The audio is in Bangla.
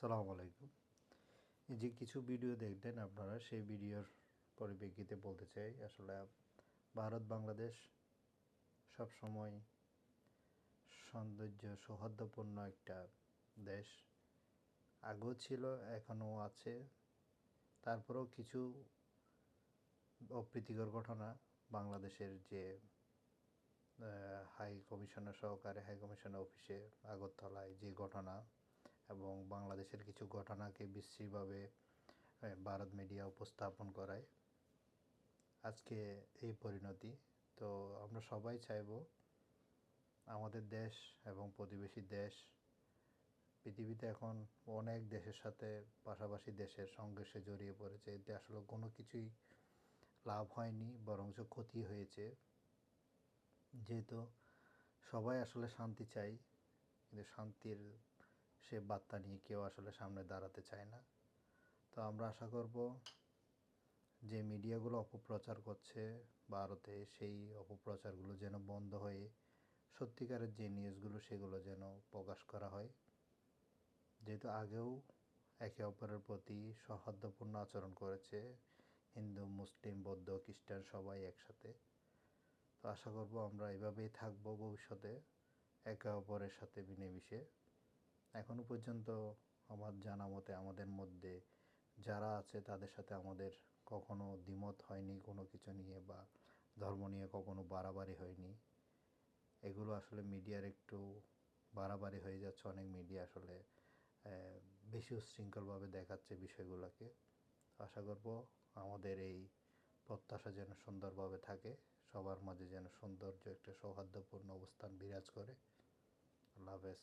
আসসালামু আলাইকুম। এই যে কিছু ভিডিও দেখলেন আপনারা, সেই ভিডিওর পরিপ্রেক্ষিতে বলতে চাই, আসলে ভারত, বাংলাদেশ সব সময় সৌন্দর্য সৌহার্দ্যপূর্ণ একটা দেশ। আগেও ছিল, এখনও আছে। তারপরেও কিছু অপ্রীতিকর ঘটনা, বাংলাদেশের যে হাই কমিশনার সহকারে, হাই কমিশনার অফিসে আগরতলায় যে ঘটনা এবং বাংলাদেশের কিছু ঘটনাকে বিশ্রীভাবে ভারত মিডিয়া উপস্থাপন করায়। আজকে এই পরিণতি। তো আমরা সবাই চাইব আমাদের দেশ এবং প্রতিবেশী দেশ, পৃথিবীতে এখন অনেক দেশের সাথে, পাশাপাশি দেশের সংঘর্ষে জড়িয়ে পড়েছে। এতে আসলে কোনো কিছুই লাভ হয়নি, বরঞ্চ ক্ষতি হয়েছে। যেহেতু সবাই আসলে শান্তি চাই, কিন্তু শান্তির সে বার্তা নিয়ে কেউ আসলে সামনে দাঁড়াতে চায় না। তো আমরা আশা করব যে মিডিয়াগুলো অপপ্রচার করছে ভারতে, সেই অপপ্রচারগুলো যেন বন্ধ হয়ে সত্যিকারের যে নিউজগুলো সেগুলো যেন প্রকাশ করা হয়। যেহেতু আগেও একে অপরের প্রতি সৌহার্দ্যপূর্ণ আচরণ করেছে হিন্দু, মুসলিম, বৌদ্ধ, খ্রিস্টান সবাই একসাথে। তো আশা করব আমরা এভাবেই থাকব ভবিষ্যতে, একে অপরের সাথে মিলেমিশে। এখনও পর্যন্ত আমার জানা মতে আমাদের মধ্যে যারা আছে তাদের সাথে আমাদের কখনো দ্বিমত হয়নি, কোনো কিছু নিয়ে বা ধর্ম নিয়ে কখনো বাড়াবাড়ি হয়নি। এগুলো আসলে মিডিয়ার একটু বাড়াবাড়ি হয়ে যাচ্ছে, অনেক মিডিয়া আসলে বেশি উচ্ছৃঙ্খলভাবে দেখাচ্ছে বিষয়গুলোকে। আশা করব আমাদের এই প্রত্যাশা যেন সুন্দরভাবে থাকে, সবার মাঝে যেন সৌন্দর্য একটা সৌহার্দ্যপূর্ণ অবস্থান বিরাজ করে। আল্লাহ হাফেজ।